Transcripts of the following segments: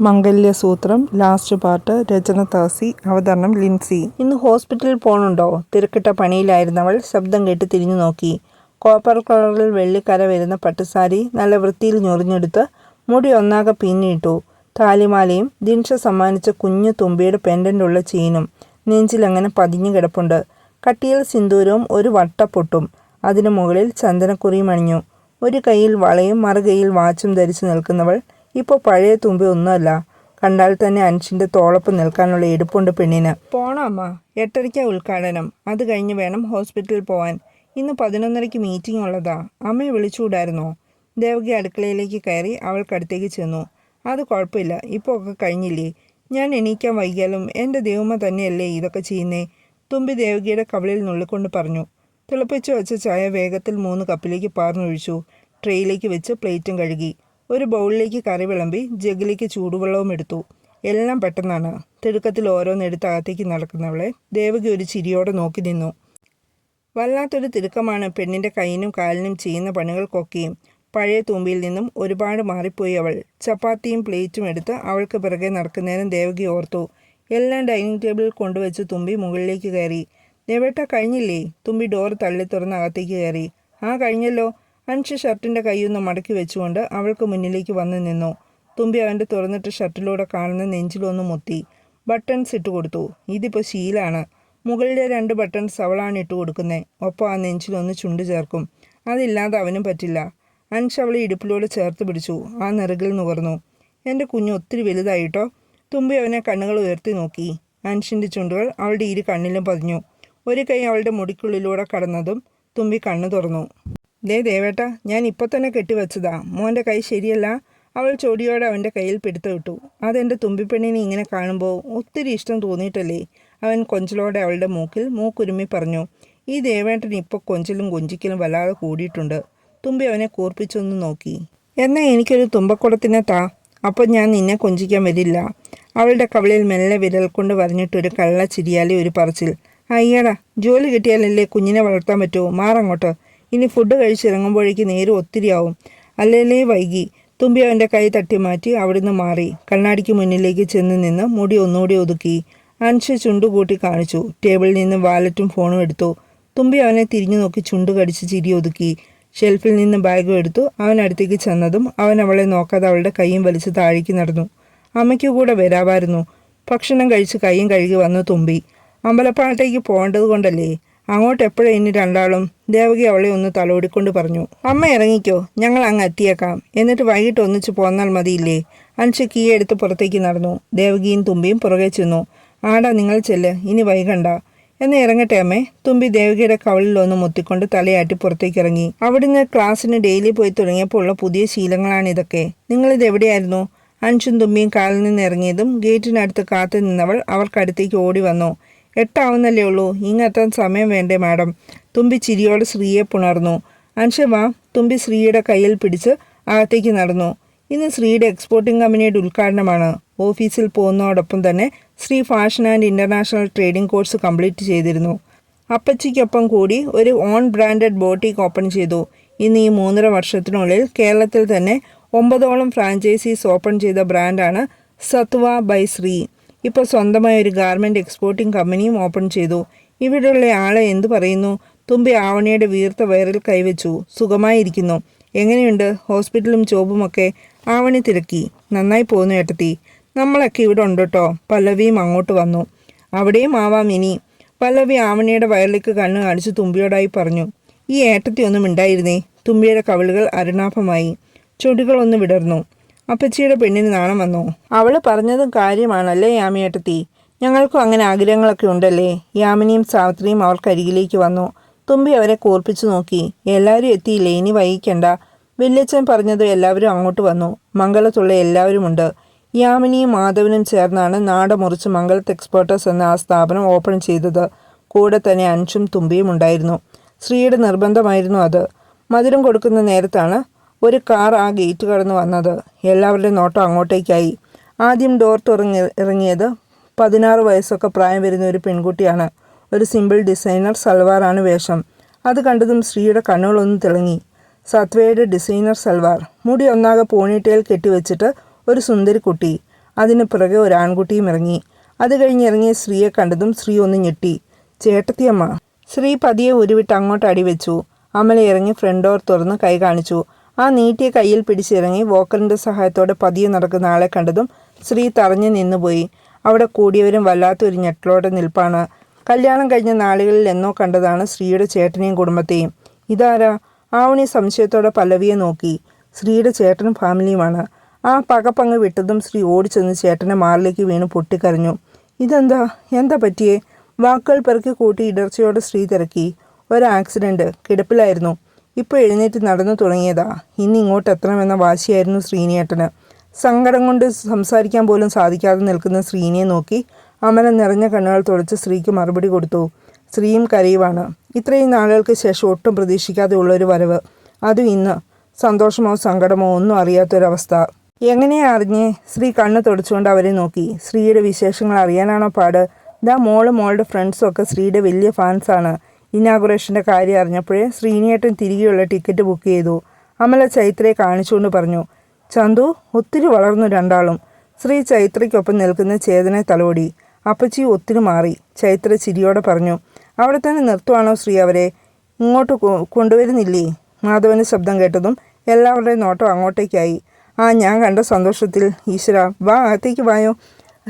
മംഗല്യസൂത്രം last part രചന താസി അവതരണം ലിൻസി. ഇന്ന് ഹോസ്പിറ്റലിൽ പോണുണ്ടോ? തിരക്കിട്ട പണിയിലായിരുന്നവൾ ശബ്ദം കേട്ട് തിരിഞ്ഞു നോക്കി. കോപ്പർ കളറിൽ വെള്ളിക്കര വരുന്ന പട്ടുസാരി നല്ല വൃത്തിയിൽ ഞൊറിഞ്ഞെടുത്ത് മുടി ഒന്നാകെ പിന്നിട്ടു. താലിമാലയും ദിൻഷ സമ്മാനിച്ച കുഞ്ഞു തുമ്പിയുടെ പെൻഡന്റുള്ള ചെയിനും നെഞ്ചിലങ്ങനെ പതിഞ്ഞു കിടപ്പുണ്ട്. കട്ടിയിൽ സിന്ദൂരവും ഒരു വട്ടപ്പൊട്ടും. അതിനു മുകളിൽ ചന്ദനക്കുറിയും അണിഞ്ഞു. ഒരു കൈയിൽ വളയും മറുകൈയിൽ വാച്ചും ധരിച്ചു നിൽക്കുന്നവൾ ഇപ്പോൾ പഴയ തുമ്പി ഒന്നുമല്ല. കണ്ടാൽ തന്നെ അനുഷിന്റെ തോളൊപ്പം നിൽക്കാനുള്ള എടുപ്പുണ്ട് പെണ്ണിന്. പോണോ അമ്മ. എട്ടരയ്ക്കാ ഉദ്ഘാടനം. അത് കഴിഞ്ഞ് വേണം ഹോസ്പിറ്റലിൽ പോവാൻ. ഇന്ന് പതിനൊന്നരയ്ക്ക് മീറ്റിംഗ് ഉള്ളതാ. അമ്മയെ വിളിച്ചുകൂടായിരുന്നോ? ദേവകി അടുക്കളയിലേക്ക് കയറി അവൾക്കടുത്തേക്ക് ചെന്നു. അത് കുഴപ്പമില്ല. ഇപ്പോൾ ഒക്കെ കഴിഞ്ഞില്ലേ? ഞാൻ എണീക്കാൻ വൈകിയാലും എന്റെ ദൈവമ്മ തന്നെയല്ലേ ഇതൊക്കെ ചെയ്യുന്നേ? തുമ്പി ദേവകിയുടെ കവളിൽ നുള്ളിക്കൊണ്ട് പറഞ്ഞു. തിളപ്പിച്ചു വെച്ച ചായ വേഗത്തിൽ മൂന്ന് കപ്പിലേക്ക് പാർന്നൊഴിച്ചു. ട്രേയിലേക്ക് വെച്ച് പ്ലേറ്റും കഴുകി. ഒരു ബൗളിലേക്ക് കറി വിളമ്പി ജഗിലേക്ക് ചൂടുവെള്ളവും എടുത്തു. എല്ലാം പെട്ടെന്നാണ്. തിടുക്കത്തിൽ ഓരോന്നെടുത്ത് അകത്തേക്ക് നടക്കുന്നവളെ ദേവകി ഒരു ചിരിയോടെ നോക്കി നിന്നു. വല്ലാത്തൊരു തിടുക്കമാണ് പെണ്ണിന്റെ കൈയിനും കാലിനും ചെയ്യുന്ന പണികൾക്കൊക്കെയും. പഴയ തൂമ്പിയിൽ നിന്നും ഒരുപാട് മാറിപ്പോയി അവൾ. ചപ്പാത്തിയും പ്ലേറ്റും എടുത്ത് അവൾക്ക് പിറകെ നടക്കുന്നേരം ദേവകി ഓർത്തു. എല്ലാം ഡൈനിങ് ടേബിളിൽ കൊണ്ടുവച്ച് തുമ്പി മുകളിലേക്ക് കയറി. ദേവേട്ട കഴിഞ്ഞില്ലേ? തുമ്പി ഡോർ തള്ളി തുറന്ന് അകത്തേക്ക് കയറി. ആ കഴിഞ്ഞല്ലോ. അൻഷ് ഷർട്ടിന്റെ കൈയൊന്ന് മടക്കി വെച്ചുകൊണ്ട് അവൾക്ക് മുന്നിലേക്ക് വന്ന് നിന്നു. തുമ്പി അവന്റെ തുറന്നിട്ട് ഷർട്ടിലൂടെ കാണുന്ന നെഞ്ചിലൊന്ന് മുത്തി. ബട്ടൺസ് ഇട്ട് കൊടുത്തു. ഇതിപ്പോൾ ശീലാണ്. മുകളിലെ രണ്ട് ബട്ടൺസ് അവളാണ് ഇട്ട് കൊടുക്കുന്നത് ഒപ്പം ആ നെഞ്ചിലൊന്ന് ചുണ്ട് ചേർക്കും. അതില്ലാതെ അവനും പറ്റില്ല. അൻഷ അവളെ ഇടുപ്പിലൂടെ ചേർത്ത് പിടിച്ചു. ആ നിറകിൽ നുകർന്നു. എന്റെ കുഞ്ഞ് ഒത്തിരി വലുതായിട്ടോ? തുമ്പി അവനെ കണ്ണുകൾ ഉയർത്തി നോക്കി. അൻഷിന്റെ ചുണ്ടുകൾ അവളുടെ ഇരു കണ്ണിലും പതിഞ്ഞു. ഒരു കൈ അവളുടെ മുടിക്കുള്ളിലൂടെ കടന്നതും തുമ്പി കണ്ണു തുറന്നു. ദേ ദേവേട്ട ഞാൻ ഇപ്പോൾ തന്നെ കെട്ടിവെച്ചതാ. മോന്റെ കൈ ശരിയല്ല. അവൾ ചൊടിയോടെ അവന്റെ കയ്യിൽ പിടുത്തു വിട്ടു അതെന്റെ തുമ്പിപ്പെണ്ണിനെ ഇങ്ങനെ കാണുമ്പോൾ ഒത്തിരി ഇഷ്ടം തോന്നിയിട്ടല്ലേ? അവൻ കൊഞ്ചലോടെ അവളുടെ മൂക്കിൽ മൂക്കുരുമി പറഞ്ഞു ഈ ദേവേട്ടൻ ഇപ്പോൾ കൊഞ്ചലും കൊഞ്ചിക്കലും വല്ലാതെ കൂടിയിട്ടുണ്ട്. തുമ്പി അവനെ കൂർപ്പിച്ചൊന്ന് നോക്കി. എന്നാൽ എനിക്കൊരു തുമ്പക്കുടത്തിനെ താ. അപ്പോൾ ഞാൻ നിന്നെ കൊഞ്ചിക്കാൻ വരില്ല. അവളുടെ കവളിൽ മെല്ലെ വിരൽ കൊണ്ട് വരഞ്ഞിട്ടൊരു കള്ള ചിരിയാലി ഒരു പറച്ചിൽ. അയ്യടാ ജോലി കിട്ടിയാലല്ലേ കുഞ്ഞിനെ വളർത്താൻ പറ്റുമോ മാറങ്ങോട്ട്. ഇനി ഫുഡ് കഴിച്ചിറങ്ങുമ്പോഴേക്ക് നേരെ ഒത്തിരിയാവും. അല്ലേലേ വൈകി. തുമ്പി അവന്റെ കൈ തട്ടി മാറ്റി അവിടുന്ന് മാറി. കണ്ണാടിക്ക് മുന്നിലേക്ക് ചെന്ന് നിന്ന് മുടി ഒന്നുകൂടി ഒതുക്കി. അൻഷ ചുണ്ടുകൂട്ടി കാണിച്ചു. ടേബിളിൽ നിന്ന് വാലറ്റും ഫോണും എടുത്തു. തുമ്പി അവനെ തിരിഞ്ഞു നോക്കി ചുണ്ടു കടിച്ച് ചിരി ഒതുക്കി. ഷെൽഫിൽ നിന്ന് ബാഗും എടുത്തു. അവൻ അടുത്തേക്ക് ചെന്നതും അവൻ അവളെ നോക്കാതെ അവളുടെ കൈയും വലിച്ച് താഴേക്ക് നടന്നു. അമ്മയ്ക്ക് കൂടെ വരാമായിരുന്നു. ഭക്ഷണം കഴിച്ച് കൈയും കഴുകി വന്നു തുമ്പി. അമ്പലപ്പാട്ടേക്ക് പോകേണ്ടത് കൊണ്ടല്ലേ? അങ്ങോട്ട് എപ്പോഴും ഇനി രണ്ടാളും? ദേവകി അവളെ ഒന്ന് തലോടിക്കൊണ്ട് പറഞ്ഞു. അമ്മ ഇറങ്ങിക്കോ ഞങ്ങൾ അങ്ങ് എത്തിയേക്കാം. എന്നിട്ട് വൈകിട്ട് ഒന്നിച്ചു പോന്നാൽ മതിയില്ലേ? അനുഷ കീ എടുത്ത് പുറത്തേക്ക് നടന്നു. ദേവകിയും തുമ്പിയും പുറകെ ചെന്നു. ആടാ നിങ്ങൾ ചെല്ല് ഇനി വൈകണ്ട. എന്ന് ഇറങ്ങട്ടെ അമ്മേ. തുമ്പി ദേവകിയുടെ കവളിൽ ഒന്ന് മുത്തിക്കൊണ്ട് തലയാട്ടി പുറത്തേക്ക് ഇറങ്ങി. അവിടുന്ന് ക്ലാസ്സിന് ഡെയിലി പോയി തുടങ്ങിയപ്പോൾ ഉള്ള പുതിയ ശീലങ്ങളാണ് ഇതൊക്കെ. നിങ്ങളിത് എവിടെയായിരുന്നു? അൻഷും തുമ്പിയും കാലിൽ നിന്ന് ഇറങ്ങിയതും ഗേറ്റിനടുത്ത് കാത്തു നിന്നവൾ അവർക്കടുത്തേക്ക് ഓടി വന്നു. എട്ടാവുന്നല്ലേ ഉള്ളൂ. ഇങ്ങെത്താൻ സമയം വേണ്ടേ മാഡം? തുമ്പി ചിരിയോടെ ശ്രീയെ പുണർന്നു. അൻഷമാ തുമ്പി ശ്രീയുടെ കയ്യിൽ പിടിച്ച് അകത്തേക്ക് നടന്നു. ഇന്ന് ശ്രീയുടെ എക്സ്പോർട്ടിംഗ് കമ്പനിയുടെ ഉദ്ഘാടനമാണ്. ഓഫീസിൽ പോകുന്നതോടൊപ്പം തന്നെ Sree fashion and international trading course complete ചെയ്തിരുന്നു. അപ്പച്ചിക്കൊപ്പം കൂടി ഒരു ഓൺ ബ്രാൻഡഡ് ബോട്ടിക് ഓപ്പൺ ചെയ്തു. ഇന്ന് ഈ മൂന്നര വർഷത്തിനുള്ളിൽ കേരളത്തിൽ തന്നെ ഒമ്പതോളം ഫ്രാഞ്ചൈസീസ് ഓപ്പൺ ചെയ്ത ബ്രാൻഡാണ് സത്വ ബൈ ശ്രീ ഇപ്പോൾ സ്വന്തമായ ഒരു ഗാർമെന്റ് എക്സ്പോർട്ടിംഗ് കമ്പനിയും ഓപ്പൺ ചെയ്തു. ഇവിടെയുള്ള ആളെ എന്തു പറയുന്നു? തുമ്പി ആവണിയുടെ വീർത്ത വയറിൽ കൈവച്ചു. സുഖമായിരിക്കുന്നു. എങ്ങനെയുണ്ട്? ഹോസ്പിറ്റലും ജോബുമൊക്കെ ആവണി തിരക്കി. നന്നായി പോകുന്നു ഏട്ടത്തി. നമ്മളൊക്കെ ഇവിടെ ഉണ്ട് കേട്ടോ പല്ലവിയും അങ്ങോട്ട് വന്നു. അവിടെയും ആവാം ഇനി. പല്ലവി ആവണിയുടെ വയറിലേക്ക് കണ്ണു കാണിച്ച് തുമ്പിയോടായി പറഞ്ഞു. ഈ ഏട്ടത്തി ഒന്നും ഉണ്ടായിരുന്നേ തുമ്പിയുടെ കവിളുകൾ അരുണാഭമായി. ചുടികളൊന്ന് വിടർന്നു. അപ്പച്ചിയുടെ പെണ്ണിന് നാണം വന്നു. അവൾ പറഞ്ഞതും കാര്യമാണല്ലേ യാമിയേട്ടത്തി? ഞങ്ങൾക്കും അങ്ങനെ ആഗ്രഹങ്ങളൊക്കെ ഉണ്ടല്ലേ? യാമിനിയും സാവിത്രിയും അവർക്കരികിലേക്ക് വന്നു. തുമ്പി അവരെ കൂർപ്പിച്ചു നോക്കി. എല്ലാവരും എത്തിയില്ലേ? ഇനി വൈകിക്കണ്ട. വല്യച്ഛൻ പറഞ്ഞത് എല്ലാവരും അങ്ങോട്ട് വന്നു. മംഗളത്തുള്ള എല്ലാവരുമുണ്ട്. യാമിനിയും മാധവനും ചേർന്നാണ് നാട മുറിച്ച് മംഗളത്ത് എക്സ്പോർട്ടേഴ്സ് എന്ന ആ സ്ഥാപനം ഓപ്പൺ ചെയ്തത്. കൂടെ തന്നെ അൻഷും തുമ്പിയും ഉണ്ടായിരുന്നു. ശ്രീയുടെ നിർബന്ധമായിരുന്നു അത്. മധുരം കൊടുക്കുന്ന നേരത്താണ് ഒരു കാർ ആ ഗേറ്റ് കടന്ന് വന്നത്. എല്ലാവരുടെയും നോട്ടം അങ്ങോട്ടേക്കായി. ആദ്യം ഡോർ തുറങ്ങി ഇറങ്ങിയത് പതിനാറ് വയസ്സൊക്കെ പ്രായം വരുന്ന ഒരു പെൺകുട്ടിയാണ്. ഒരു സിമ്പിൾ ഡിസൈനർ സൽവാറാണ് വേഷം. അത് കണ്ടതും ശ്രീയുടെ കണ്ണുകളൊന്ന് തിളങ്ങി. സത്വയുടെ ഡിസൈനർ സൽവാർ. മുടി ഒന്നാകെ പോണിട്ടയിൽ കെട്ടിവെച്ചിട്ട് ഒരു സുന്ദരി കുട്ടി. അതിന് പിറകെ ഒരു ആൺകുട്ടിയും ഇറങ്ങി. അത് കഴിഞ്ഞ് ഇറങ്ങിയ സ്ത്രീയെ കണ്ടതും സ്ത്രീ ഒന്ന് ഞെട്ടി. ചേട്ടത്തിയമ്മ. ശ്രീ പതിയെ ഉരുവിട്ട് അങ്ങോട്ട് അടിവെച്ചു അമല ഇറങ്ങി ഫ്രണ്ട് ഡോർ തുറന്ന് കൈ കാണിച്ചു. ആ നീട്ടിയ കയ്യിൽ പിടിച്ചിറങ്ങി വോക്കലിന്റെ സഹായത്തോടെ പതിയെ നടക്കുന്ന ആളെ കണ്ടതും ശ്രീ തറഞ്ഞു നിന്നുപോയി. അവിടെ കൂടിയവരും വല്ലാത്തൊരു ഞെട്ടലോടെ നിൽപ്പാണ്. കല്യാണം കഴിഞ്ഞ നാളുകളിൽ എന്നോ കണ്ടതാണ് ശ്രീയുടെ ചേട്ടനെയും കുടുംബത്തെയും. ഇതാരാ? ആവണി സംശയത്തോടെ പല്ലവിയെ നോക്കി. ശ്രീയുടെ ചേട്ടനും ഫാമിലിയുമാണ്. ആ പകപ്പങ്ങ് വിട്ടതും ശ്രീ ഓടിച്ചെന്ന് ചേട്ടനെ മാറിലേക്ക് വീണ് പൊട്ടിക്കരഞ്ഞു. ഇതെന്താ? എന്താ പറ്റിയേ? വാക്കുകൾ പെറുക്കി കൂട്ടി ഇടർച്ചയോടെ ശ്രീ തിരക്കി. ഒരു ആക്സിഡന്റ്. കിടപ്പിലായിരുന്നു. ഇപ്പോൾ എഴുന്നേറ്റ് നടന്നു തുടങ്ങിയതാ. ഇന്നിങ്ങോട്ട് എത്തണമെന്ന വാശിയായിരുന്നു ശ്രീനിയേട്ടന്. സങ്കടം കൊണ്ട് സംസാരിക്കാൻ പോലും സാധിക്കാതെ നിൽക്കുന്ന ശ്രീനിയെ നോക്കി അമല നിറഞ്ഞ കണ്ണുകൾ തുടച്ച് ശ്രീക്ക് മറുപടി കൊടുത്തു. ശ്രീയും കരയുവാണ്. ഇത്രയും നാളുകൾക്ക് ശേഷം ഒട്ടും പ്രതീക്ഷിക്കാതെ ഉള്ളൊരു വരവ്. അതും ഇന്ന്. സന്തോഷമോ സങ്കടമോ ഒന്നും അറിയാത്തൊരവസ്ഥ. എങ്ങനെയാ അറിഞ്ഞ്? ശ്രീ കണ്ണ് തുടച്ചുകൊണ്ട് അവരെ നോക്കി. ശ്രീയുടെ വിശേഷങ്ങൾ അറിയാനാണോ പാട്? ദാ മോളും മോളുടെ ഫ്രണ്ട്സും ഒക്കെ ശ്രീയുടെ വലിയ ഫാൻസാണ്. ഇനാഗുറേഷന്റെ കാര്യം അറിഞ്ഞപ്പോഴേ ശ്രീനിയേട്ടൻ തിരികെയുള്ള ടിക്കറ്റ് ബുക്ക് ചെയ്തു. അമല ചൈത്രയെ കാണിച്ചുകൊണ്ട് പറഞ്ഞു ചന്തു ഒത്തിരി വളർന്നു രണ്ടാളും. ശ്രീ ചൈത്രയ്ക്കൊപ്പം നിൽക്കുന്ന ചേതനെ തലോടി. അപ്പച്ചി ഒത്തിരി മാറി. ചൈത്ര ചിരിയോടെ പറഞ്ഞു അവിടെ തന്നെ നിർത്തുവാണോ ശ്രീ അവരെ? ഇങ്ങോട്ട് കൊണ്ടുവരുന്നില്ലേ? മാധവന്റെ ശബ്ദം കേട്ടതും എല്ലാവരുടെയും നോട്ടം അങ്ങോട്ടേക്കായി. ആ ഞാൻ കണ്ട സന്തോഷത്തിൽ ഈശ്വര. വാ അകത്തേക്ക് വായോ.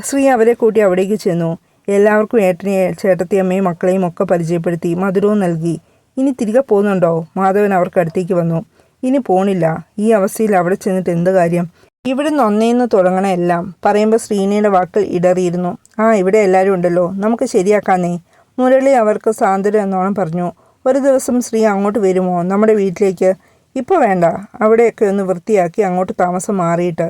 ശ്രീ അവരെ കൂട്ടി അവിടേക്ക് ചെന്നു. എല്ലാവർക്കും ഏട്ടനെ ചേട്ടത്തിയമ്മയും മക്കളെയും ഒക്കെ പരിചയപ്പെടുത്തി മധുരവും നൽകി. ഇനി തിരികെ പോകുന്നുണ്ടോ? മാധവൻ അവർക്ക് അടുത്തേക്ക് വന്നു. ഇനി പോണില്ല. ഈ അവസ്ഥയിൽ അവിടെ ചെന്നിട്ട് എന്ത് കാര്യം? ഇവിടുന്ന് ഒന്നേന്ന് തുടങ്ങണ എല്ലാം പറയുമ്പോൾ ശ്രീനിയുടെ വാക്കിൽ ഇടറിയിരുന്നു. ആ ഇവിടെ എല്ലാവരും ഉണ്ടല്ലോ. നമുക്ക് ശരിയാക്കാന്നേ. മുരളി അവർക്ക് സാന്ത്വനം എന്നോണം പറഞ്ഞു. ഒരു ദിവസം ശ്രീ അങ്ങോട്ട് വരുമോ? നമ്മുടെ വീട്ടിലേക്ക്. ഇപ്പോൾ വേണ്ട. അവിടെയൊക്കെ ഒന്ന് വൃത്തിയാക്കി അങ്ങോട്ട് താമസം മാറിയിട്ട്.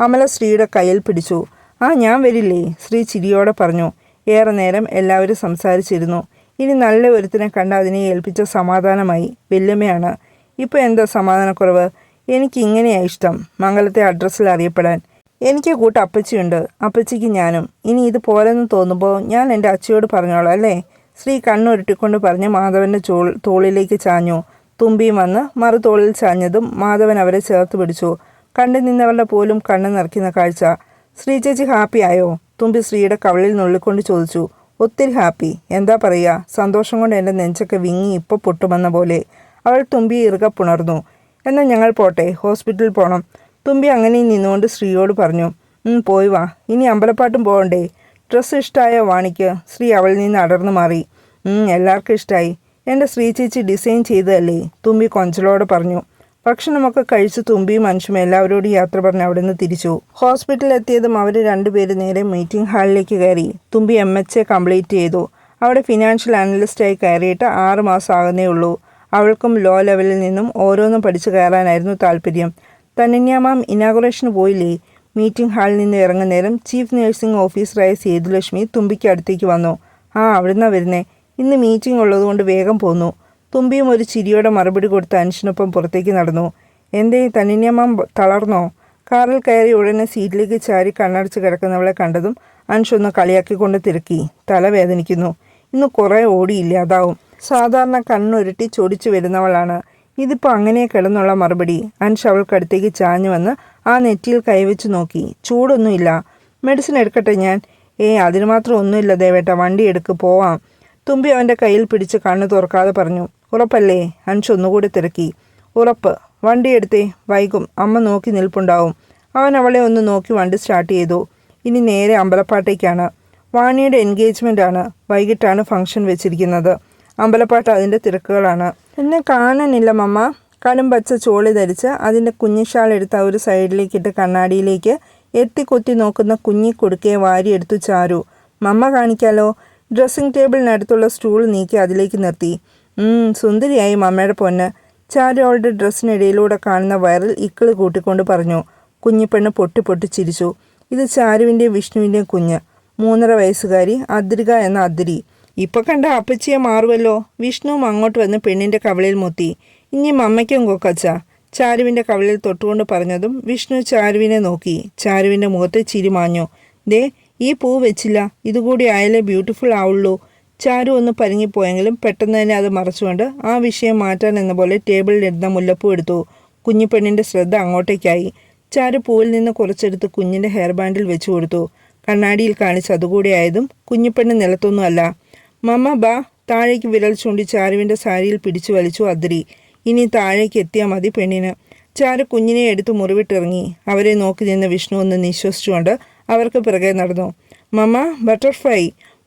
അമല ശ്രീയുടെ കയ്യിൽ പിടിച്ചു. ആ ഞാൻ വരില്ലേ? ശ്രീ ചിരിയോടെ പറഞ്ഞു. ഏറെ നേരം എല്ലാവരും സംസാരിച്ചിരുന്നു. ഇനി നല്ല ഒരുത്തിനെ കണ്ട അതിനെ ഏൽപ്പിച്ച സമാധാനമായി വെല്ലുമയാണ്. ഇപ്പോൾ എന്താ സമാധാനക്കുറവ്? എനിക്ക് ഇങ്ങനെയാ ഇഷ്ടം മംഗലത്തെ അഡ്രസ്സിൽ അറിയപ്പെടാൻ. എനിക്ക് കൂട്ട് അപ്പച്ചിയുണ്ട് അപ്പച്ചിക്ക് ഞാനും. ഇനി ഇത് പോരെന്ന് തോന്നുമ്പോൾ ഞാൻ എന്റെ അച്ഛയോട് പറഞ്ഞോളാം അല്ലേ? ശ്രീ കണ്ണുരുട്ടിക്കൊണ്ട് പറഞ്ഞ് മാധവന്റെ ചോൾ തോളിലേക്ക് ചാഞ്ഞു. തുമ്പിയും വന്ന് മറുതോളിൽ ചാഞ്ഞതും മാധവൻ അവരെ ചേർത്ത് പിടിച്ചു. കണ്ടു നിന്നവരുടെ പോലും കണ്ണു നിറയ്ക്കുന്ന കാഴ്ച. ശ്രീ ചേച്ചി ഹാപ്പി ആയോ തുമ്പി ശ്രീയുടെ കവളിൽ നുള്ളിക്കൊണ്ട് ചോദിച്ചു. ഒത്തിരി ഹാപ്പി. എന്താ പറയുക? സന്തോഷം കൊണ്ട് എന്റെ നെഞ്ചൊക്കെ വിങ്ങി ഇപ്പോൾ പൊട്ടുമെന്ന പോലെ. അവൾ തുമ്പി ഇറുക പുണർന്നു. എന്നാൽ ഞങ്ങൾ പോട്ടെ. ഹോസ്പിറ്റലിൽ പോകണം തുമ്പി അങ്ങനെ നിന്നുകൊണ്ട് ശ്രീയോട് പറഞ്ഞു. "ഉം, പോയി വാ. ഇനി അമ്പലപ്പാട്ടും പോകണ്ടേ ഡ്രസ്സ് ഇഷ്ടമായ വാണിക്ക്? ശ്രീ അവളിൽ നിന്ന് അടർന്നു മാറി. "ഉം, എല്ലാവർക്കും ഇഷ്ടമായി എന്റെ ശ്രീ ചേച്ചി ഡിസൈൻ ചെയ്തതല്ലേ? തുമ്പി കൊഞ്ചലോടെ പറഞ്ഞു. ഭക്ഷണമൊക്കെ കഴിച്ച് തുമ്പി മനുഷ്യനും എല്ലാവരോടും യാത്ര പറഞ്ഞ് അവിടെ നിന്ന് തിരിച്ചു. ഹോസ്പിറ്റലിൽ എത്തിയതും അവർ രണ്ടുപേരും നേരെ മീറ്റിംഗ് ഹാളിലേക്ക് കയറി. Thumbi M H A complete ചെയ്തു. അവിടെ ഫിനാൻഷ്യൽ അനലിസ്റ്റായി കയറിയിട്ട് ആറ് മാസം ആകുന്നേ ഉള്ളൂ. അവൾക്കും ലോ ലെവലിൽ നിന്നും ഓരോന്നും പഠിച്ചു കയറാനായിരുന്നു താല്പര്യം. തന്നന്യ മാം ഇനാഗുറേഷന് പോയില്ലേ? മീറ്റിംഗ് ഹാളിൽ നിന്ന് ഇറങ്ങുന്ന നേരം ചീഫ് നഴ്സിംഗ് ഓഫീസറായ സേതുലക്ഷ്മി തുമ്പിക്ക് അടുത്തേക്ക് വന്നു. ആ അവിടുന്ന് വരുന്നേ. ഇന്ന് മീറ്റിംഗ് ഉള്ളതുകൊണ്ട് വേഗം പോന്നു. തുമ്പിയും ഒരു ചിരിയോടെ മറുപടി കൊടുത്ത് അനുഷിനൊപ്പം പുറത്തേക്ക് നടന്നു. എന്തേ തനിന്യമ്മ തളർന്നോ? കാറിൽ കയറി ഉടനെ സീറ്റിലേക്ക് ചാരി കണ്ണടച്ച് കിടക്കുന്നവളെ കണ്ടതും അനുഷ് ഒന്ന് കളിയാക്കിക്കൊണ്ട് തിരക്കി. തല വേദനിക്കുന്നു. ഇന്ന് കുറേ ഓടിയില്ല അതാവും. സാധാരണ കണ്ണുരുട്ടി ചൊടിച്ചു വരുന്നവളാണ്. ഇതിപ്പോൾ അങ്ങനെ കിടന്നുള്ള മറുപടി. അൻഷ് അവൾക്കടുത്തേക്ക് ചാഞ്ഞു വന്ന് ആ നെറ്റിയിൽ കൈവച്ച് നോക്കി. ചൂടൊന്നുമില്ല. മെഡിസിൻ എടുക്കട്ടെ ഞാൻ. ഏ അതിന് മാത്രം ഒന്നുമില്ല ദേവേട്ട. വണ്ടി എടുക്ക് പോവാം. തുമ്പി അവന്റെ കയ്യിൽ പിടിച്ച് കണ്ണ് തുറക്കാതെ പറഞ്ഞു. ഉറപ്പല്ലേ? അൻഷ് ഒന്നുകൂടി തിരക്കി. ഉറപ്പ്. വണ്ടിയെടുത്തേ വൈകും. അമ്മ നോക്കി നിൽപ്പുണ്ടാവും. അവൻ അവളെ ഒന്ന് നോക്കി വണ്ടി സ്റ്റാർട്ട് ചെയ്തു. ഇനി നേരെ അമ്പലപ്പാട്ടേക്കാണ്. വാണിയുടെ എൻഗേജ്മെന്റ് ആണ്. വൈകിട്ടാണ് ഫംഗ്ഷൻ വെച്ചിരിക്കുന്നത്. അമ്പലപ്പാട്ട് അതിന്റെ തിരക്കുകളാണ്. എന്നെ കാണാനില്ല മമ്മ. കടും പച്ച ചോളി ധരിച്ച് അതിന്റെ കുഞ്ഞിഷാൾ എടുത്ത് ഒരു സൈഡിലേക്കിട്ട് കണ്ണാടിയിലേക്ക് എത്തിക്കൊത്തി നോക്കുന്ന കുഞ്ഞി കൊടുക്കയെ വാരിയെടുത്തു ചാരു. മമ്മ കാണിക്കാലോ? ഡ്രസ്സിംഗ് ടേബിളിനടുത്തുള്ള സ്റ്റൂൾ നീക്കി അതിലേക്ക് നിർത്തി. സുന്ദരിയായി മമ്മയുടെ പൊന്ന്. ചാരു അവളുടെ ഡ്രസ്സിനിടയിലൂടെ കാണുന്ന വയറിൽ ഇക്കിൾ കൂട്ടിക്കൊണ്ട് പറഞ്ഞു കുഞ്ഞിപ്പെണ്ണ് പൊട്ടി പൊട്ടി ചിരിച്ചു. ഇത് ചാരുവിന്റെയും വിഷ്ണുവിന്റെയും കുഞ്ഞ്. മൂന്നര വയസ്സുകാരി അദ്രിക എന്ന അദ്രി. ഇപ്പൊ കണ്ട അപ്പച്ചിയെ മാറുമല്ലോ വിഷ്ണുവും അങ്ങോട്ട് വന്ന് പെണ്ണിന്റെ കവളിൽ മുത്തി. ഇനി മമ്മയ്ക്കും കൊക്കച്ച. ചാരുവിന്റെ കവളിൽ തൊട്ടുകൊണ്ട് പറഞ്ഞതും വിഷ്ണു ചാരുവിനെ നോക്കി. ചാരുവിന്റെ മുഖത്ത് ചിരിമാഞ്ഞു ദേ ഈ പൂ വെച്ചില്ല. ഇതുകൂടി ആയാലേ ബ്യൂട്ടിഫുൾ ആവുള്ളൂ. ചാരു ഒന്ന് പരുങ്ങിപ്പോയെങ്കിലും പെട്ടെന്ന് തന്നെ അത് മറച്ചുകൊണ്ട് ആ വിഷയം മാറ്റാൻ എന്ന പോലെ ടേബിളിലിരുന്ന മുല്ലപ്പൂ എടുത്തു. കുഞ്ഞിപ്പെണ്ണിന്റെ ശ്രദ്ധ അങ്ങോട്ടേക്കായി. ചാരു പൂവിൽ നിന്ന് കുറച്ചെടുത്ത് കുഞ്ഞിന്റെ ഹെയർ ബാൻഡിൽ വെച്ചു കൊടുത്തു. കണ്ണാടിയിൽ കാണിച്ച് അതുകൂടെ ആയതും കുഞ്ഞിപ്പെണ്ണ് നിലത്തൊന്നുമല്ല മമ്മ ബാ. താഴേക്ക് വിരൽ ചൂണ്ടി ചാരുവിന്റെ സാരിയിൽ പിടിച്ചു വലിച്ചു അതിരി. ഇനി താഴേക്ക് എത്തിയാൽ മതി പെണ്ണിന്. ചാരു കുഞ്ഞിനെ എടുത്ത് മുറിവിട്ടിറങ്ങി. അവരെ നോക്കി നിന്ന് വിഷ്ണു ഒന്ന് നിശ്വസിച്ചുകൊണ്ട് അവർക്ക് പിറകെ നടന്നു. Mamma butterfly.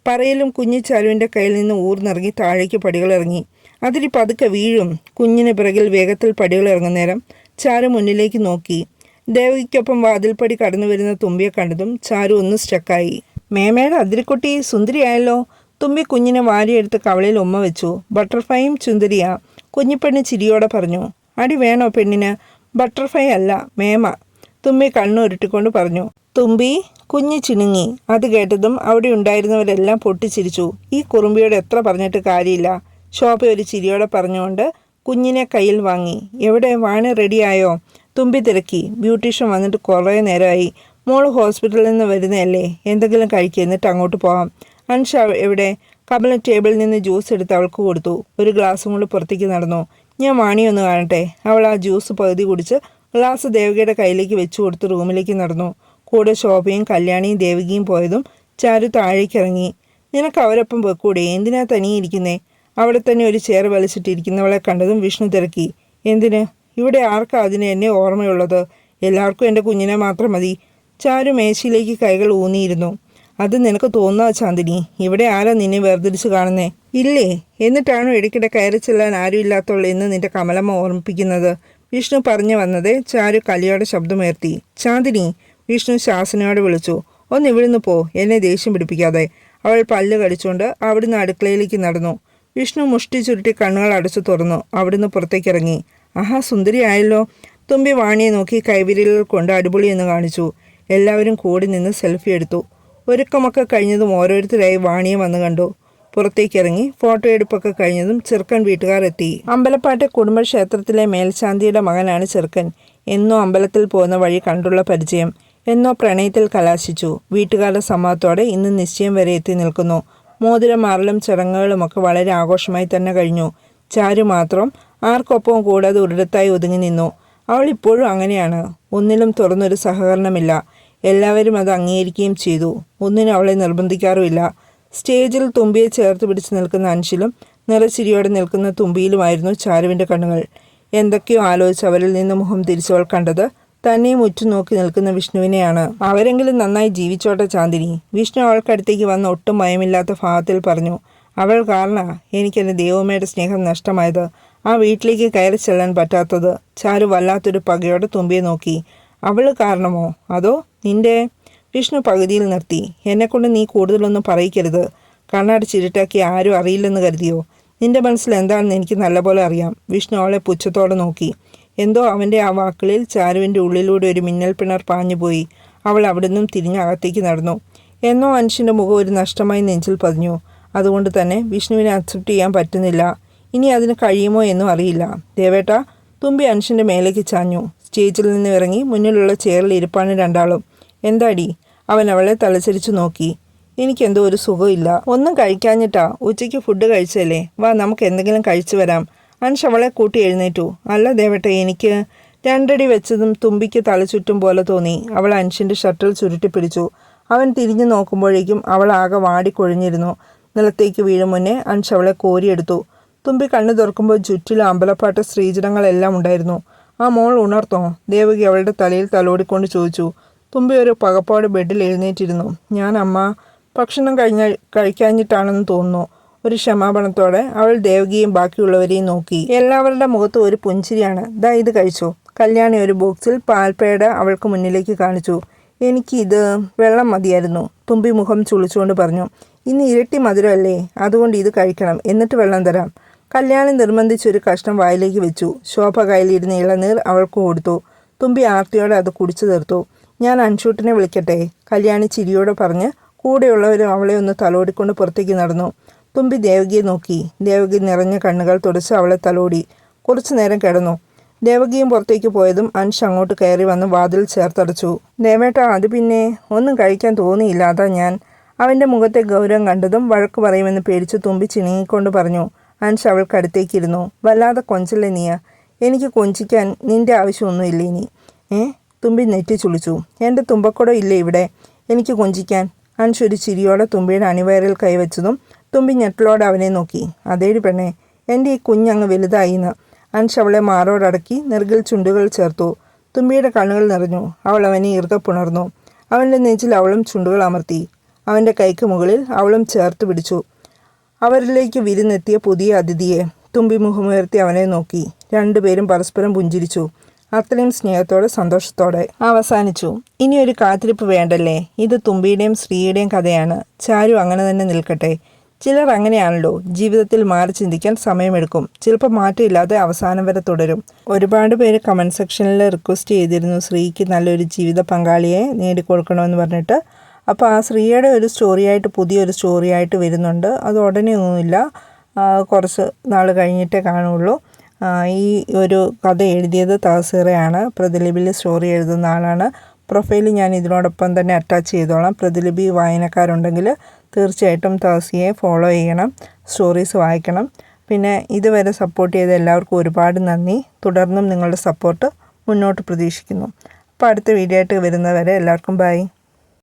പറയലും കുഞ്ഞു ചാലുവിന്റെ കയ്യിൽ നിന്ന് ഊർന്നിറങ്ങി താഴേക്ക് പടികളിറങ്ങി അതിരി പതുക്കെ വീഴും. കുഞ്ഞിന് പിറകിൽ വേഗത്തിൽ പടികളിറങ്ങും നേരം ചാരു മുന്നിലേക്ക് നോക്കി. ദേവകിക്കൊപ്പം വാതിൽപ്പടി കടന്നു വരുന്ന തുമ്പിയെ കണ്ടതും ചാരു ഒന്ന് സ്റ്റക്കായി. മേമയുടെ അതിരിക്കുട്ടി സുന്ദരിയായല്ലോ. തുമ്പി കുഞ്ഞിനെ വാരിയെടുത്ത് കവളയിൽ ഉമ്മ വെച്ചു. ബട്ടർഫ്ലൈയും ചുന്ദരിയാ. കുഞ്ഞിപ്പെണ്ണ് ചിരിയോടെ പറഞ്ഞു. അടി വേണോ പെണ്ണിന്? ബട്ടർഫ്ലൈ അല്ല മേമ. തുമ്പി കണ്ണുരുട്ടിക്കൊണ്ട് പറഞ്ഞു. തുമ്പി കുഞ്ഞ് ചിണുങ്ങി. അത് കേട്ടതും അവിടെ ഉണ്ടായിരുന്നവരെല്ലാം പൊട്ടിച്ചിരിച്ചു. ഈ കുറുമ്പിയോട് എത്ര പറഞ്ഞിട്ട് കാര്യമില്ല. ശോഭ ഒരു ചിരിയോടെ പറഞ്ഞുകൊണ്ട് കുഞ്ഞിനെ കയ്യിൽ വാങ്ങി. എവിടെ വാണി റെഡിയായോ തുമ്പി തിരക്കി. ബ്യൂട്ടീഷ്യൻ വന്നിട്ട് കുറേ നേരമായി. മോൾ ഹോസ്പിറ്റലിൽ നിന്ന് വരുന്നതല്ലേ? എന്തെങ്കിലും കഴിക്കുക എന്നിട്ട് അങ്ങോട്ട് പോകാം. അൻഷ എവിടെ? കമല ടേബിളിൽ നിന്ന് ജ്യൂസ് എടുത്ത് അവൾക്ക് കൊടുത്തു. ഒരു ഗ്ലാസ്സും കൊണ്ട് പുറത്തേക്ക് നടന്നു. ഞാൻ വാണി ഒന്ന് കാണട്ടെ. അവൾ ആ ജ്യൂസ് പകുതി കുടിച്ച് ഗ്ലാസ് ദേവകിയുടെ കയ്യിലേക്ക് വെച്ചു കൊടുത്ത് റൂമിലേക്ക് നടന്നു. കൂടെ ശോഭയും കല്യാണിയും ദേവികയും പോയതും ചാരു താഴേക്കിറങ്ങി. നിനക്ക് അവരൊപ്പം വെക്കൂടെ എന്തിനാ തനിയിരിക്കുന്നേ? അവിടെ തന്നെ ഒരു ചെയർ വലിച്ചിട്ടിരിക്കുന്നവളെ കണ്ടതും വിഷ്ണു തിരക്കി. എന്തിന്? ഇവിടെ ആർക്കാ അതിന് എന്നെ ഓർമ്മയുള്ളത്? എല്ലാവർക്കും എന്റെ കുഞ്ഞിനെ മാത്രം മതി. ചാരു മേശയിലേക്ക് കൈകൾ ഊന്നിയിരുന്നു. അത് നിനക്ക് തോന്നാ ചാന്ദിനി. ഇവിടെ ആരാ നിന്നെ വേർതിരിച്ച് കാണുന്നേ? ഇല്ലേ? എന്നിട്ടാണോ ഇടയ്ക്കിടെ കയറി ചെല്ലാൻ ആരുമില്ലാത്തുള്ള എന്ന് നിന്റെ കമലമ്മ ഓർമ്മിപ്പിക്കുന്നത്? വിഷ്ണു പറഞ്ഞു വന്നത് ചാരു കലിയോടെ ശബ്ദമുയർത്തി. ചാന്ദിനി വിഷ്ണു ശാസനയോട് വിളിച്ചു ഒന്ന് ഇവിടുന്ന് പോ എന്നെ ദേഷ്യം പിടിപ്പിക്കാതെ. അവൾ പല്ല് കടിച്ചുകൊണ്ട് അവിടുന്ന് അടുക്കളയിലേക്ക് നടന്നു. വിഷ്ണു മുഷ്ടി ചുരുട്ടി കണ്ണുകൾ അടച്ചു തുറന്നു അവിടുന്ന് പുറത്തേക്കിറങ്ങി. ആഹാ സുന്ദരിയായല്ലോ. തുമ്പി വാണിയെ നോക്കി കൈവിരലുകൾ കൊണ്ട് അടിപൊളി എന്ന് കാണിച്ചു. എല്ലാവരും കൂടി നിന്ന് സെൽഫി എടുത്തു. ഒരുക്കമൊക്കെ കഴിഞ്ഞതും ഓരോരുത്തരായി വാണിയെ വന്നു കണ്ടു. പുറത്തേക്ക് ഇറങ്ങി ഫോട്ടോ എടുപ്പൊക്കെ കഴിഞ്ഞതും ചെറുക്കൻ വീട്ടുകാർ എത്തി. അമ്പലപ്പാട്ടെ കുടുംബക്ഷേത്രത്തിലെ മേൽശാന്തിയുടെ മകനാണ് ചെറുക്കൻ. എന്നും അമ്പലത്തിൽ പോകുന്ന വഴി കണ്ടുള്ള പരിചയം. എന്നോ പ്രണയത്തിൽ കലാശിച്ചു. വീട്ടുകാരുടെ സമ്മതത്തോടെ ഇന്ന് നിശ്ചയം വരെ എത്തി നിൽക്കുന്നു. മോതിരം മാറലും ചടങ്ങുകളുമൊക്കെ വളരെ ആഘോഷമായി തന്നെ കഴിഞ്ഞു. ചാരു മാത്രം ആർക്കൊപ്പവും കൂടാതെ ഒരിടത്തായി ഒതുങ്ങി നിന്നു. അവൾ ഇപ്പോഴും അങ്ങനെയാണ്. ഒന്നിലും തുറന്നൊരു സഹകരണമില്ല. എല്ലാവരും അത് അംഗീകരിക്കുകയും ചെയ്തു. ഒന്നിനും അവളെ നിർബന്ധിക്കാറുമില്ല. സ്റ്റേജിൽ തുമ്പിയെ ചേർത്ത് പിടിച്ച് നിൽക്കുന്ന അൻഷിലും നിറച്ചിരിയോടെ നിൽക്കുന്ന തുമ്പിയിലുമായിരുന്നു ചാരുവിന്റെ കണ്ണുകൾ. എന്തൊക്കെയോ ആലോചിച്ച് അവരിൽ നിന്ന് മുഖം തിരിച്ചവൾ കണ്ടത് തന്നെയും ഉറ്റുനോക്കി നിൽക്കുന്ന വിഷ്ണുവിനെയാണ്. അവരെങ്കിലും നന്നായി ജീവിച്ചോട്ടെ ചാന്ദിനി. വിഷ്ണു അവൾക്കടുത്തേക്ക് വന്ന് ഒട്ടും ഭയമില്ലാത്ത ഭാവത്തിൽ പറഞ്ഞു അവൾ കാരണ എനിക്കെന്റെ ദൈവമയുടെ സ്നേഹം നഷ്ടമായത്. ആ വീട്ടിലേക്ക് കയറി ചെല്ലാൻ പറ്റാത്തത്. ചാരു വല്ലാത്തൊരു പകയോടെ തുമ്പിയെ നോക്കി അവൾ കാരണമോ? അതോ നിന്റെ? വിഷ്ണു പകുതിയിൽ നിർത്തി. എന്നെക്കൊണ്ട് നീ കൂടുതലൊന്നും പറയിക്കരുത്. കണ്ണടച്ചിരുട്ടാക്കി ആരും അറിയില്ലെന്ന് കരുതിയോ? നിന്റെ മനസ്സിൽ എന്താണെന്ന് എനിക്ക് നല്ലപോലെ അറിയാം. വിഷ്ണു അവളെ പുച്ഛത്തോടെ നോക്കി എന്തോ അവന്റെ ആ വാക്കുകളിൽ ചാരുവിന്റെ ഉള്ളിലൂടെ ഒരു മിന്നൽ പിണർ പാഞ്ഞുപോയി അവൾ അവിടെ നിന്നും തിരിഞ്ഞ് അകത്തേക്ക് നടന്നു. എന്നോ മനുഷ്യന്റെ മുഖം ഒരു നഷ്ടമായി നെഞ്ചിൽ പതിഞ്ഞു. അതുകൊണ്ട് തന്നെ വിഷ്ണുവിനെ അക്സെപ്റ്റ് ചെയ്യാൻ പറ്റുന്നില്ല. ഇനി അതിന് കഴിയുമോ എന്നും അറിയില്ല. ദേവേട്ട തുമ്പി അൻഷന്റെ മേലേക്ക് ചാഞ്ഞു. സ്റ്റേജിൽ നിന്ന് ഇറങ്ങി മുന്നിലുള്ള ചെയറിൽ ഇരിപ്പാണ് രണ്ടാളും. എന്താടി? അവൻ അവളെ തലച്ചരിച്ചു നോക്കി. എനിക്കെന്തോ ഒരു സുഖമില്ല. ഒന്നും കഴിക്കാഞ്ഞിട്ടാ. ഉച്ചയ്ക്ക് ഫുഡ് കഴിച്ചല്ലേ? വാ നമുക്ക് എന്തെങ്കിലും കഴിച്ചു വരാം. അൻഷ് അവളെ കൂട്ടി എഴുന്നേറ്റു. അല്ല ദേവട്ടെ എനിക്ക് രണ്ടടി വെച്ചതും തുമ്പിക്ക് തലചുറ്റും പോലെ തോന്നി. അവൾ അൻഷിന്റെ ഷർട്ടിൽ ചുരുട്ടി പിടിച്ചു. അവൻ തിരിഞ്ഞു നോക്കുമ്പോഴേക്കും അവൾ ആകെ വാടിക്കൊഴിഞ്ഞിരുന്നു നിലത്തേക്ക് വീഴും മുന്നേ അൻഷ് അവളെ കോരിയെടുത്തു. തുമ്പി കണ്ണു തുറക്കുമ്പോൾ ചുറ്റിലും അമ്പലപ്പാട്ട് സ്ത്രീജനങ്ങളെല്ലാം ഉണ്ടായിരുന്നു. ആ മോൾ ഉണർത്തോ? ദേവകി അവളുടെ തലയിൽ തലോടിക്കൊണ്ട് ചോദിച്ചു. തുമ്പി ഒരു പകപ്പോടെ ബെഡിൽ എഴുന്നേറ്റിരുന്നു. ഞാൻ അമ്മ ഭക്ഷണം കഴിഞ്ഞ കഴിക്കാഞ്ഞിട്ടാണെന്ന് തോന്നുന്നു. ഒരു ക്ഷമാപണത്തോടെ അവൾ ദേവകിയും ബാക്കിയുള്ളവരെയും നോക്കി. എല്ലാവരുടെ മുഖത്ത് ഒരു പുഞ്ചിരിയാണ്. ദാ ഇത് കഴിച്ചു. കല്യാണി ഒരു ബോക്സിൽ പാൽപ്പേട അവൾക്ക് മുന്നിലേക്ക് കാണിച്ചു. എനിക്കിത് വെള്ളം മതിയായിരുന്നു. തുമ്പി മുഖം ചുളിച്ചുകൊണ്ട് പറഞ്ഞു. ഇന്ന് ഇരട്ടി മധുരമല്ലേ? അതുകൊണ്ട് ഇത് കഴിക്കണം. എന്നിട്ട് വെള്ളം തരാം. കല്യാണി നിർബന്ധിച്ചൊരു കഷ്ണം വായിലേക്ക് വെച്ചു. ശോഭ കയ്യിലിരുന്ന ഇളനീർ അവൾക്ക് കൊടുത്തു. തുമ്പി ആർത്തിയോടെ അത് കുടിച്ചു തീർത്തു. ഞാൻ അൻഷൂട്ടിനെ വിളിക്കട്ടെ? കല്യാണി ചിരിയോടെ പറഞ്ഞ് കൂടെയുള്ളവരും അവളെ ഒന്ന് തലോടിക്കൊണ്ട് പുറത്തേക്ക് നടന്നു. തുമ്പി ദേവകിയെ നോക്കി. ദേവകി നിറഞ്ഞ കണ്ണുകൾ തുടച്ച് അവളെ തലോടി. കുറച്ചു നേരം കിടന്നു. ദേവകിയും പുറത്തേക്ക് പോയതും അൻഷ് അങ്ങോട്ട് കയറി വന്ന് വാതിൽ ചേർത്തടച്ചു. ദേവേട്ട അത് പിന്നെ ഒന്നും കഴിക്കാൻ തോന്നിയില്ല അതാ ഞാൻ. അവന്റെ മുഖത്തെ ഗൗരവം കണ്ടതും വഴക്ക് പറയുമെന്ന് പേടിച്ച് തുമ്പി ചിണുങ്ങിക്കൊണ്ട് പറഞ്ഞു. അൻഷ് അവൾക്കടുത്തേക്കിരുന്നു വല്ലാതെ കൊഞ്ചല്ലേ നീയ? എനിക്ക് കൊഞ്ചിക്കാൻ നിന്റെ ആവശ്യമൊന്നുമില്ല ഇനി? ഏ? തുമ്പി നെറ്റി ചുളിച്ചു. എന്റെ തുമ്പക്കുടം ഇല്ലേ ഇവിടെ? എനിക്ക് കൊഞ്ചിക്കാൻ. അൻഷ് ഒരു ചിരിയോടെ തുമ്പിയുടെ അണിവയറിൽ കൈവച്ചതും തുമ്പി ഞെട്ടലോടെ അവനെ നോക്കി. അതേടി പെണ്ണെ എന്റെ ഈ കുഞ്ഞങ്ങ് വലുതായിന്ന്. അൻഷ് അവളെ മാറോടടക്കി നെറുകിൽ ചുണ്ടുകൾ ചേർത്തു. തുമ്പിയുടെ കണ്ണുകൾ നിറഞ്ഞു. അവൾ അവനെ പുണർന്നു. അവന്റെ നെഞ്ചിൽ അവളും ചുണ്ടുകൾ അമർത്തി. അവന്റെ കൈക്ക് മുകളിൽ അവളും ചേർത്ത് പിടിച്ചു. അവരിലേക്ക് വിരുന്നെത്തിയ പുതിയ അതിഥിയെ തുമ്പി മുഖമുയർത്തി അവനെ നോക്കി. രണ്ടുപേരും പരസ്പരം പുഞ്ചിരിച്ചു. അത്രയും സ്നേഹത്തോടെ സന്തോഷത്തോടെ അവസാനിച്ചു. ഇനിയൊരു കാത്തിരിപ്പ് വേണ്ടല്ലേ? ഇത് തുമ്പിയുടെയും ശ്രീയുടെയും കഥയാണ്. ചാരു അങ്ങനെ തന്നെ നിൽക്കട്ടെ. ചിലർ അങ്ങനെയാണല്ലോ ജീവിതത്തിൽ മാറി ചിന്തിക്കാൻ സമയമെടുക്കും. ചിലപ്പോൾ മാറ്റമില്ലാതെ അവസാനം വരെ തുടരും. ഒരുപാട് പേര് കമന്റ് സെക്ഷനിൽ റിക്വസ്റ്റ് ചെയ്തിരുന്നു ശ്രീക്ക് നല്ലൊരു ജീവിത പങ്കാളിയെ നേടിക്കൊടുക്കണമെന്ന് പറഞ്ഞിട്ട്. അപ്പോൾ ആ ശ്രീയുടെ ഒരു സ്റ്റോറിയായിട്ട് പുതിയൊരു സ്റ്റോറിയായിട്ട് വരുന്നുണ്ട്. അത് ഉടനെ ഒന്നുമില്ല. കുറച്ച് നാൾ കഴിഞ്ഞിട്ടേ കാണുള്ളൂ ഈ ഒരു കഥ എഴുതിയത് താസീറയാണ്. പ്രതിലിപിൽ സ്റ്റോറി എഴുതുന്ന ആളാണ്. പ്രൊഫൈൽ ഞാൻ ഇതിനോടൊപ്പം തന്നെ അറ്റാച്ച് ചെയ്തോളാം. പ്രതിലിപി വായനക്കാരുണ്ടെങ്കിൽ തീർച്ചയായിട്ടും തോസിയെ ഫോളോ ചെയ്യണം സ്റ്റോറീസ് വായിക്കണം. പിന്നെ ഇതുവരെ സപ്പോർട്ട് ചെയ്ത എല്ലാവർക്കും ഒരുപാട് നന്ദി. തുടർന്നും നിങ്ങളുടെ സപ്പോർട്ട് മുന്നോട്ട് പ്രതീക്ഷിക്കുന്നു. അപ്പോൾ അടുത്ത വീഡിയോ ആയിട്ട് വരുന്നവരെ എല്ലാവർക്കും ബൈ